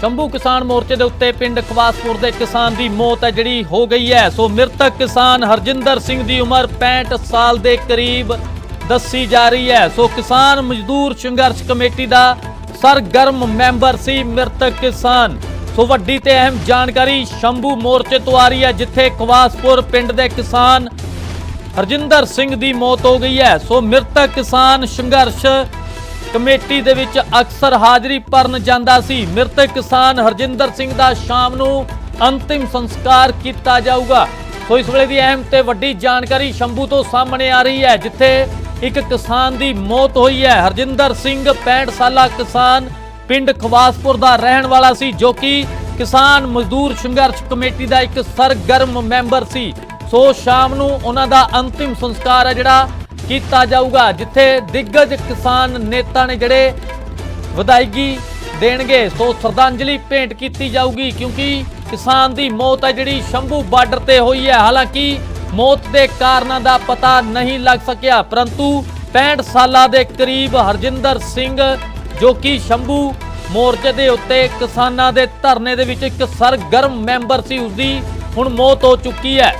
ਸ਼ੰਭੂ ਕਿਸਾਨ ਮੋਰਚੇ ਦੇ ਉੱਤੇ ਪਿੰਡ ਖਵਾਸਪੁਰ ਦੇ ਕਿਸਾਨ ਦੀ ਮੌਤ ਹੈ, ਜਿਹੜੀ ਹੋ ਗਈ ਹੈ। ਸੋ ਮ੍ਰਿਤਕ ਕਿਸਾਨ ਹਰਜਿੰਦਰ ਸਿੰਘ ਦੀ ਉਮਰ 65 ਸਾਲ ਦੇ ਕਰੀਬ ਦੱਸੀ ਜਾ ਰਹੀ ਹੈ। ਸੋ ਕਿਸਾਨ ਮਜ਼ਦੂਰ ਸੰਘਰਸ਼ ਕਮੇਟੀ ਦਾ ਸਰਗਰਮ ਮੈਂਬਰ ਸੀ ਮ੍ਰਿਤਕ ਕਿਸਾਨ। ਸੋ ਵੱਡੀ ਤੇ ਅਹਿਮ ਜਾਣਕਾਰੀ ਸ਼ੰਭੂ ਮੋਰਚੇ ਤੋਂ ਆ ਰਹੀ ਹੈ, ਜਿੱਥੇ ਖਵਾਸਪੁਰ ਪਿੰਡ ਦੇ ਕਿਸਾਨ ਹਰਜਿੰਦਰ ਸਿੰਘ ਦੀ ਮੌਤ ਹੋ ਗਈ ਹੈ। ਸੋ ਮ੍ਰਿਤਕ ਕਿਸਾਨ ਸੰਘਰਸ਼ ਕਮੇਟੀ ਦੇ ਵਿੱਚ ਅਕਸਰ ਹਾਜ਼ਰੀ ਭਰਨ ਜਾਂਦਾ ਸੀ। ਮ੍ਰਿਤਕ ਕਿਸਾਨ ਹਰਜਿੰਦਰ ਸਿੰਘ ਦਾ ਸ਼ਾਮ ਨੂੰ ਅੰਤਿਮ ਸੰਸਕਾਰ ਕੀਤਾ ਜਾਊਗਾ। ਸੋ ਇਸ ਵੇਲੇ ਦੀ ਅਹਿਮ ਤੇ ਵੱਡੀ ਜਾਣਕਾਰੀ ਸ਼ੰਭੂ ਤੋਂ ਸਾਹਮਣੇ ਆ ਰਹੀ ਹੈ, ਜਿੱਥੇ ਇੱਕ ਕਿਸਾਨ ਦੀ ਮੌਤ ਹੋਈ ਹੈ। ਹਰਜਿੰਦਰ ਸਿੰਘ 65 ਸਾਲਾ ਕਿਸਾਨ ਪਿੰਡ ਖਵਾਸਪੁਰ ਦਾ ਰਹਿਣ ਵਾਲਾ ਸੀ, ਜੋ ਕਿ ਕਿਸਾਨ ਮਜ਼ਦੂਰ ਸੰਘਰਸ਼ ਕਮੇਟੀ ਦਾ ਇੱਕ ਸਰਗਰਮ ਮੈਂਬਰ ਸੀ। ਸੋ ਸ਼ਾਮ ਨੂੰ ਉਹਨਾਂ ਦਾ ਅੰਤਿਮ ਸੰਸਕਾਰ ਹੈ, ਜਿਹੜਾ ਕੀਤਾ ਜਾਊਗਾ, ਜਿੱਥੇ ਦਿੱਗਜ ਕਿਸਾਨ ਨੇਤਾ ਨੇ ਜਿਹੜੇ ਵਧਾਈਗੀ ਦੇਣਗੇ, ਸੋ ਸ਼ਰਧਾਂਜਲੀ ਭੇਂਟ ਕੀਤੀ ਜਾਊਗੀ, ਕਿਉਂਕਿ ਕਿਸਾਨ ਦੀ ਮੌਤ ਹੈ ਜਿਹੜੀ ਸ਼ੰਭੂ ਬਾਰਡਰ ਤੇ ਹੋਈ ਹੈ। ਹਾਲਾਂਕਿ ਮੌਤ ਦੇ ਕਾਰਨਾਂ ਦਾ ਪਤਾ ਨਹੀਂ ਲੱਗ ਸਕਿਆ, ਪਰੰਤੂ 65 ਸਾਲਾਂ ਦੇ ਕਰੀਬ ਹਰਜਿੰਦਰ ਸਿੰਘ, ਜੋ ਕਿ ਸ਼ੰਭੂ ਮੋਰਚੇ ਦੇ ਉੱਤੇ ਕਿਸਾਨਾਂ ਦੇ ਧਰਨੇ ਦੇ ਵਿੱਚ ਇੱਕ ਸਰਗਰਮ ਮੈਂਬਰ ਸੀ, ਉਸਦੀ ਹੁਣ ਮੌਤ ਹੋ ਚੁੱਕੀ ਹੈ।